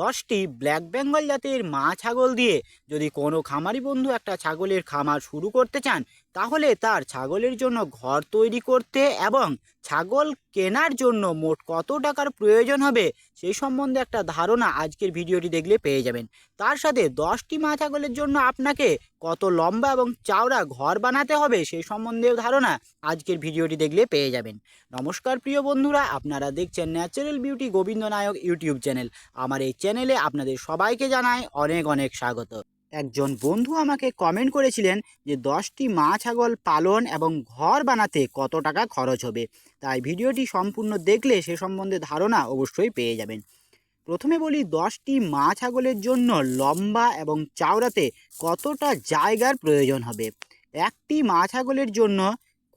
দশটি ব্ল্যাক বেঙ্গল জাতের মা ছাগল দিয়ে যদি কোনো খামারি বন্ধু একটা ছাগলের খামার শুরু করতে চান তাহলে তার ছাগলের জন্য ঘর তৈরি করতে এবং ছাগল কেনার জন্য মোট কত টাকার প্রয়োজন হবে সেই সম্বন্ধে একটা ধারণা আজকের ভিডিওটি দেখলে পেয়ে যাবেন। তার সাথে দশটি মা ছাগলের জন্য আপনাকে কত লম্বা এবং চওড়া ঘর বানাতে হবে সেই সম্বন্ধেও ধারণা আজকের ভিডিওটি দেখলে পেয়ে যাবেন। নমস্কার প্রিয় বন্ধুরা, আপনারা দেখছেন natural beauty Gobinda Nayak YouTube channel. আমার এই চ্যানেলে আপনাদের সবাইকে জানাই অনেক অনেক স্বাগত। একজন বন্ধু আমাকে কমেন্ট করেছিলেন যে, দশটি মা ছাগল পালন এবং ঘর বানাতে কত টাকা খরচ হবে? তাই ভিডিওটি সম্পূর্ণ দেখলে সে সম্বন্ধে ধারণা অবশ্যই পেয়ে যাবেন। প্রথমে বলি, দশটি মা ছাগলের জন্য লম্বা এবং চওড়াতে কতটা জায়গার প্রয়োজন হবে? একটি মা ছাগলের জন্য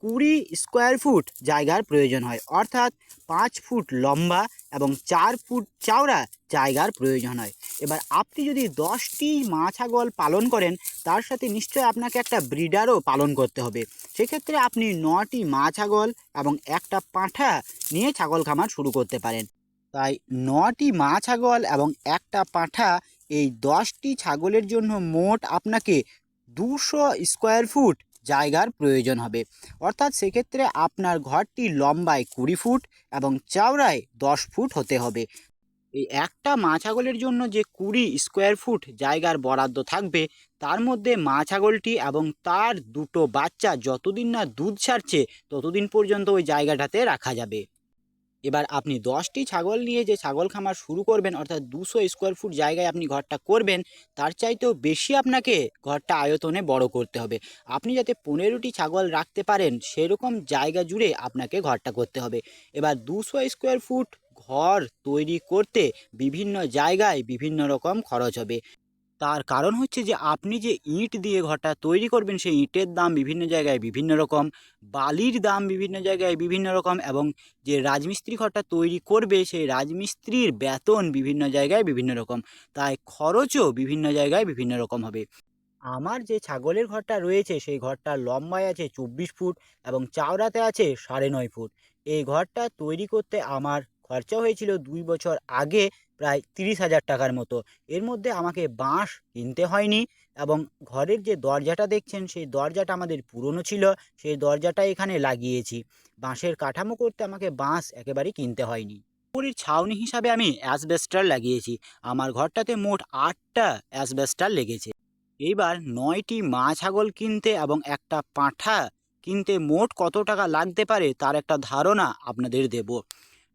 কুড়ি স্কোয়ার ফুট জায়গার প্রয়োজন হয়, অর্থাৎ পাঁচ ফুট লম্বা এবং চার ফুট চওড়া জায়গার প্রয়োজন হয়। এবার আপনি যদি দশটি মা ছাগল পালন করেন, তার সাথে নিশ্চয়ই আপনাকে একটা ব্রিডারও পালন করতে হবে। সেক্ষেত্রে আপনি নটি মা ছাগল এবং একটা পাঁঠা নিয়ে ছাগল খামার শুরু করতে পারেন। তাই নটি মা ছাগল এবং একটা পাঁঠা এই দশটি ছাগলের জন্য মোট আপনাকে দুশো স্কোয়ার ফুট জায়গার প্রয়োজন হবে। অর্থাৎ সেক্ষেত্রে আপনার ঘরটি লম্বায় কুড়ি ফুট এবং চওড়ায় দশ ফুট হতে হবে। এই একটা মা ছাগলের জন্য যে কুড়ি স্কোয়ার ফুট জায়গার বরাদ্দ থাকবে, তার মধ্যে মা ছাগলটি এবং তার দুটো বাচ্চা যতদিন না দুধ ছাড়ছে, ততদিন পর্যন্ত ওই জায়গাটাতে রাখা যাবে। এবার আপনি দশটি ছাগল নিয়ে যে ছাগল খামার শুরু করবেন, অর্থাৎ দুশো স্কোয়ার ফুট জায়গায় আপনি ঘরটা করবেন, তার চাইতেও বেশি আপনাকে ঘরটা আয়তনে বড় করতে হবে। আপনি যাতে পনেরোটি ছাগল রাখতে পারেন, সেরকম জায়গা জুড়ে আপনাকে ঘরটা করতে হবে। এবার দুশো স্কোয়ার ফুট ঘর তৈরি করতে বিভিন্ন জায়গায় বিভিন্ন রকম খরচ হবে। তার কারণ হচ্ছে যে, আপনি যে ইট দিয়ে ঘরটা তৈরি করবেন, সেই ইটের দাম বিভিন্ন জায়গায় বিভিন্ন রকম, বালির দাম বিভিন্ন জায়গায় বিভিন্ন রকম এবং যে রাজমিস্ত্রি ঘরটা তৈরি করবে, সেই রাজমিস্ত্রির বেতন বিভিন্ন জায়গায় বিভিন্ন রকম, তাই খরচও বিভিন্ন জায়গায় বিভিন্ন রকম হবে। আমার যে ছাগলের ঘরটা রয়েছে, সেই ঘরটা লম্বায় আছে চব্বিশ ফুট এবং চাওড়াতে আছে সাড়ে নয় ফুট। এই ঘরটা তৈরি করতে আমার খরচা হয়েছিল দুই বছর আগে প্রায় তিরিশ হাজার টাকার মতো। এর মধ্যে আমাকে বাঁশ কিনতে হয়নি এবং ঘরের যে দরজাটা দেখছেন, সেই দরজাটা আমাদের পুরনো ছিল, সেই দরজাটা এখানে লাগিয়েছি। বাঁশের কাঠামো করতে আমাকে বাঁশ একেবারে কিনতে হয়নি। উপরের ছাউনি হিসাবে আমি অ্যাসবেস্টার লাগিয়েছি। আমার ঘরটাতে মোট আটটা অ্যাসবেস্টার লেগেছে। এইবার নয়টি মা ছাগল কিনতে এবং একটা পাঁঠা কিনতে মোট কত টাকা লাগতে পারে তার একটা ধারণা আপনাদের দেব।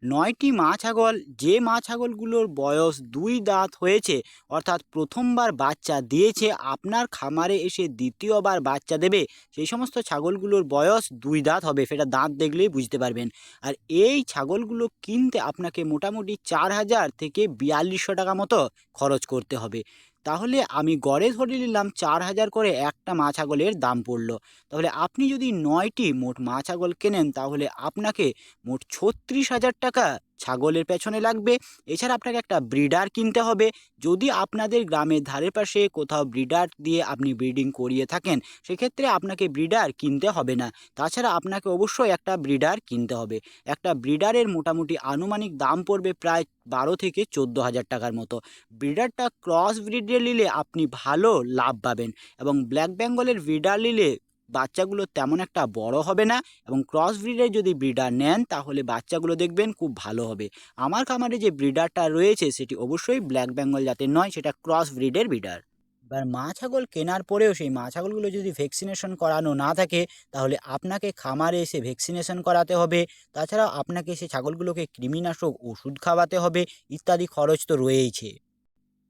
নয়টি মা ছাগল, যে মা ছাগলগুলোর বয়স দুই দাঁত হয়েছে, অর্থাৎ প্রথমবার বাচ্চা দিয়েছে, আপনার খামারে এসে দ্বিতীয়বার বাচ্চা দেবে, সেই সমস্ত ছাগলগুলোর বয়স দুই দাঁত হবে, সেটা দাঁত দেখলেই বুঝতে পারবেন। আর এই ছাগলগুলো কিনতে আপনাকে মোটামুটি চার হাজার থেকে বিয়াল্লিশশো টাকা মতো খরচ করতে হবে। তাহলে আমি গড়ে ধরে নিলাম চার হাজার করে একটা মা ছাগলের দাম পড়ল। তাহলে আপনি যদি নয়টি মোট মা ছাগল কেনেন, তাহলে আপনাকে মোট ছত্রিশ হাজার টাকা ছাগলের পেছনে লাগবে। এছাড়া আপনাকে একটা ব্রিডার কিনতে হবে। যদি আপনাদের গ্রামের ধারের পাশে কোথাও ব্রিডার দিয়ে আপনি ব্রিডিং করিয়ে থাকেন, সেক্ষেত্রে আপনাকে ব্রিডার কিনতে হবে না। তাছাড়া আপনাকে অবশ্যই একটা ব্রিডার কিনতে হবে। একটা ব্রিডারের মোটামুটি আনুমানিক দাম পড়বে প্রায় বারো থেকে চোদ্দ হাজার টাকার মতো। ব্রিডারটা ক্রস ব্রিডে নিলে আপনি ভালো লাভ পাবেন এবং ব্ল্যাক বেঙ্গলের ব্রিডার নিলে বাচ্চাগুলো তেমন একটা বড় হবে না এবং ক্রস ব্রিডের যদি ব্রিডার নেন, তাহলে বাচ্চাগুলো দেখবেন খুব ভালো হবে। আমার খামারে যে ব্রিডারটা রয়েছে, সেটি অবশ্যই ব্ল্যাক বেঙ্গল জাতের নয়, সেটা ক্রস ব্রিডের ব্রিডার এবার মা ছাগল কেনার পরেও সেই মা ছাগলগুলো যদি ভ্যাকসিনেশন করানো না থাকে, তাহলে আপনাকে খামারে এসে ভ্যাকসিনেশন করাতে হবে। তাছাড়াও আপনাকে সেই ছাগলগুলোকে কৃমিনাশক ওষুধ খাওয়াতে হবে, ইত্যাদি খরচ তো রয়েইছে।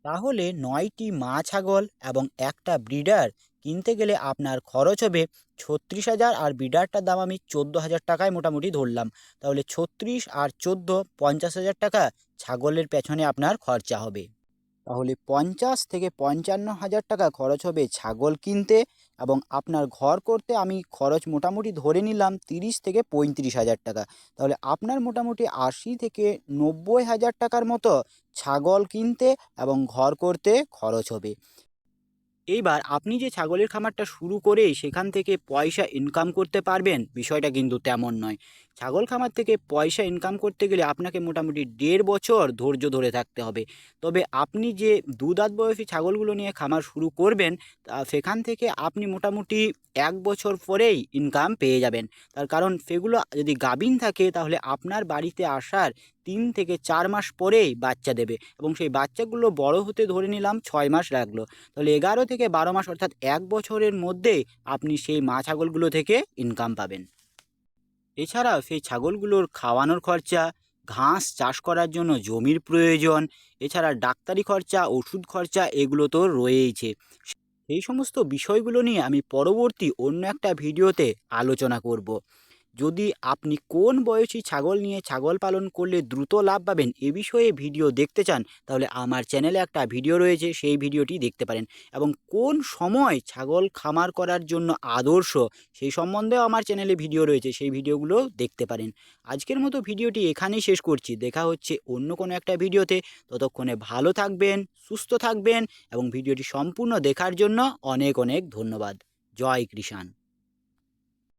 তাহলে নয়টি মা ছাগল এবং একটা ব্রিডার কিনতে গেলে আপনার খরচ হবে ছত্রিশ হাজার আর বিডারটার দাম আমি চোদ্দ হাজার টাকায় মোটামুটি ধরলাম। তাহলে ছত্রিশ আর চোদ্দ, পঞ্চাশ হাজার টাকা ছাগলের পেছনে আপনার খরচা হবে। তাহলে পঞ্চাশ থেকে পঞ্চান্ন হাজার টাকা খরচ হবে ছাগল কিনতে এবং আপনার ঘর করতে আমি খরচ মোটামুটি ধরে নিলাম তিরিশ থেকে পঁয়ত্রিশ হাজার টাকা। তাহলে আপনার মোটামুটি আশি থেকে নব্বই হাজার টাকার মতো ছাগল কিনতে এবং ঘর করতে খরচ হবে। এইবার আপনি যে ছাগলের খামারটা শুরু করে সেখান থেকে পয়সা ইনকাম করতে পারবেন, বিষয়টা কিন্তু তেমন নয়। ছাগল খামার থেকে পয়সা ইনকাম করতে গেলে আপনাকে মোটামুটি দেড় বছর ধৈর্য ধরে থাকতে হবে। তবে আপনি যে দু দাঁত বয়সী ছাগলগুলো নিয়ে খামার শুরু করবেন সেখান থেকে আপনি মোটামুটি এক বছর পরেই ইনকাম পেয়ে যাবেন। তার কারণ সেগুলো যদি গাভিন থাকে, তাহলে আপনার বাড়িতে আসার তিন থেকে চার মাস পরেই বাচ্চা দেবে এবং সেই বাচ্চাগুলো বড় হতে ধরে নিলাম ছয় মাস লাগল। তাহলে এগারো থেকে বারো মাস অর্থাৎ এক বছরের মধ্যে আপনি সেই মা ছাগলগুলো থেকে ইনকাম পাবেন। এছাড়াও সেই ছাগলগুলোর খাওয়ানোর খরচা, ঘাস চাষ করার জন্য জমির প্রয়োজন, এছাড়া ডাক্তারি খরচা, ওষুধ খরচা এগুলো তো রয়েইছে। এই সমস্ত বিষয়গুলো নিয়ে আমি পরবর্তী অন্য একটা ভিডিওতে আলোচনা করব। যদি আপনি কোন বয়সী ছাগল নিয়ে ছাগল পালন করলে দ্রুত লাভ পাবেন এ বিষয়ে ভিডিও দেখতে চান, তাহলে আমার চ্যানেলে একটা ভিডিও রয়েছে, সেই ভিডিওটি দেখতে পারেন। এবং কোন সময় ছাগল খামার করার জন্য আদর্শ সেই সম্বন্ধেও আমার চ্যানেলে ভিডিও রয়েছে, সেই ভিডিওগুলো দেখতে পারেন। আজকের মতো ভিডিওটি এখানেই শেষ করছি। দেখা হচ্ছে অন্য কোনো একটা ভিডিওতে। ততক্ষণে ভালো থাকবেন, সুস্থ থাকবেন এবং ভিডিওটি সম্পূর্ণ দেখার জন্য অনেক অনেক ধন্যবাদ। জয় কৃষাণ।